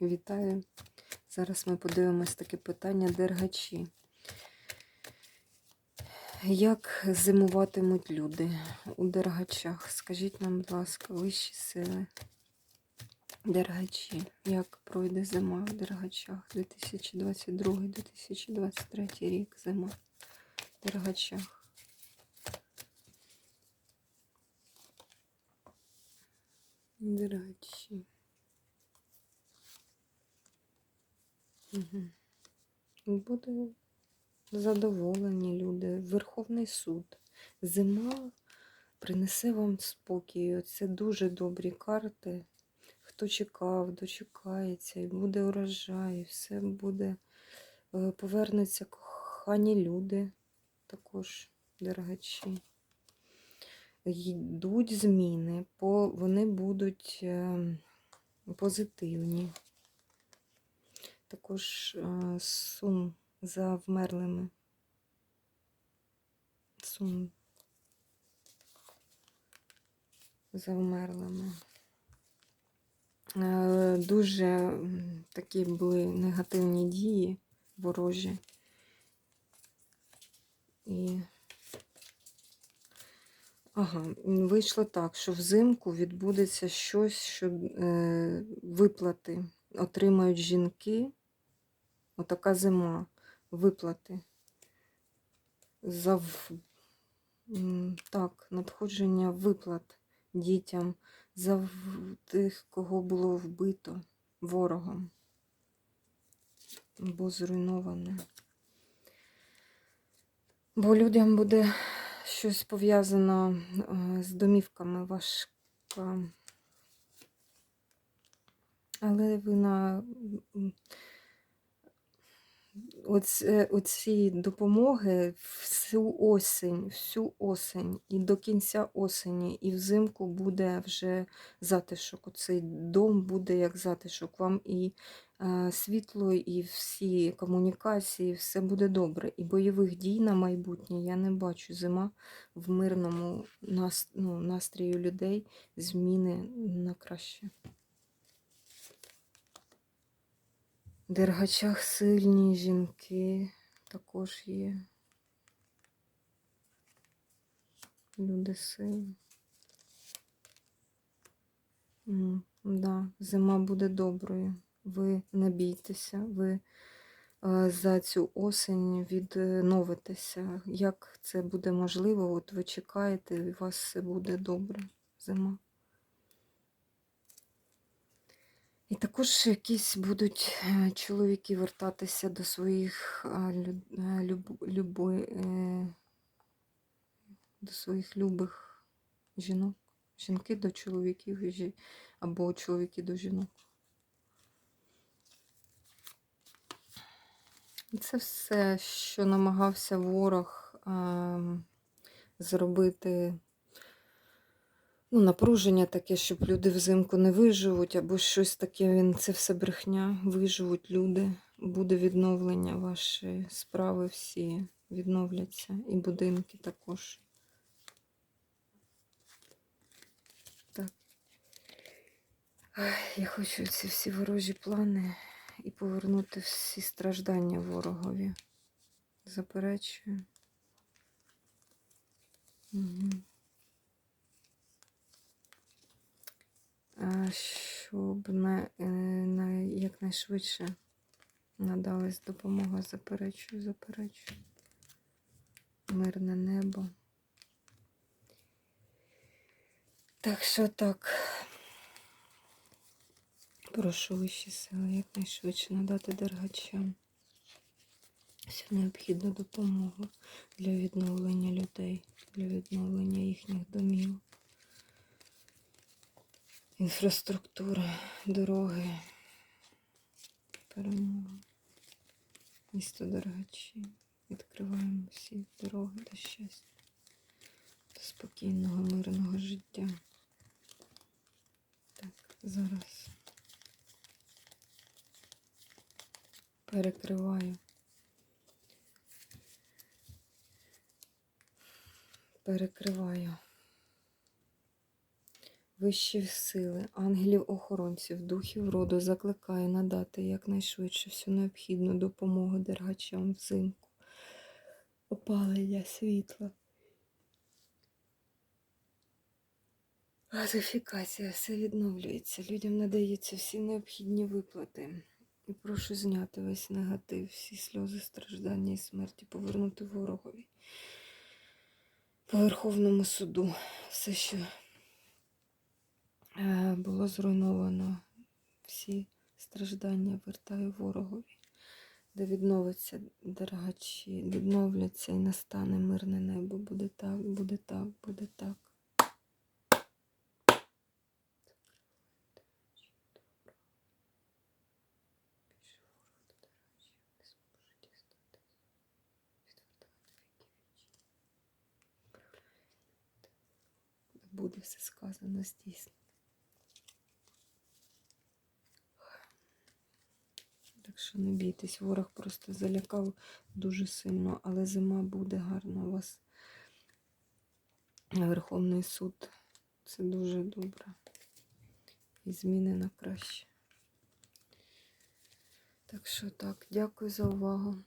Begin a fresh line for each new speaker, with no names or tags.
Вітаю. Зараз ми подивимось таке питання дергачі. Як зимуватимуть люди у дергачах? Скажіть нам, будь ласка, вищі сили. Дергачі. Як пройде зима в дергачах? 2022-2023 рік зима в дергачах. Дергачі. Угу. Буде задоволені люди. Верховний суд. Зима принесе вам спокій. Це дуже добрі карти. Хто чекав, дочекається, і буде урожай, і все буде, е, повернуться кохані люди, також дорогачі. Йдуть зміни, по, вони будуть е, позитивні. Також е, сум за вмерлими. Сум за вмерлими. Е, Дуже такі були негативні дії ворожі. І Ага, вийшло так, що взимку відбудеться щось, що е, виплати отримають жінки. Отака зима, виплати. За так, надходження виплат дітям за тих, кого було вбито ворогом або зруйноване. Бо людям буде щось пов'язано е, з домівками важка. Але ви на оці, оці допомоги всю осінь, всю осінь і до кінця осені, і взимку буде вже затишок. Оцей дом буде як затишок. Вам і е, світло, і всі комунікації, все буде добре. І бойових дій на майбутнє я не бачу. Зима в мирному нас, ну, настрію людей, зміни на краще. В дергачах сильні жінки також є. Люди сильні. Да, зима буде доброю. Ви не бійтеся, ви е, за цю осінь відновитеся. Як це буде можливо, от ви чекаєте, і у вас все буде добре. Зима. І також якісь будуть е, чоловіки вертатися до своїх е, люб, е, до своїх любих жінок. Жінки до чоловіків або чоловіки до жінок. І це все, що намагався ворог ем, зробити ну, напруження таке, щоб люди взимку не виживуть, або щось таке, він це все брехня, виживуть люди, буде відновлення, ваші справи всі відновляться, і будинки також. Так. Я хочу ці всі ворожі плани і повернути всі страждання ворогові. Заперечую. Угу. Щоб на, е, на якнайшвидше надалась допомога, заперечую, заперечую. Мирне небо. Так що так. Прошу вищі сили якнайшвидше надати дергачам всю необхідну допомогу для відновлення людей, для відновлення їхніх домів інфраструктура, дороги, перемога, місто Дорогачі. Відкриваємо всі дороги до щастя, до спокійного, мирного життя. Так, зараз перекриваю. Перекриваю Вищі сили, ангелів-охоронців, духів роду закликаю надати якнайшвидше всю необхідну допомогу дергачам взимку, опалення світла. Газифікація, все відновлюється. Людям надаються всі необхідні виплати. І прошу зняти весь негатив, всі сльози, страждання і смерті, повернути ворогові. По Верховному суду все, що було зруйновано, всі страждання вертаю ворогові, де відновиться дергачі, відновляться і настане мирне небо. Буде так, буде так, буде так. Буде все сказано здійснено. Так що не бійтесь, ворог просто залякав дуже сильно, але зима буде гарна у вас. Верховний суд. Це дуже добре. І зміни на краще. Так що так, дякую за увагу.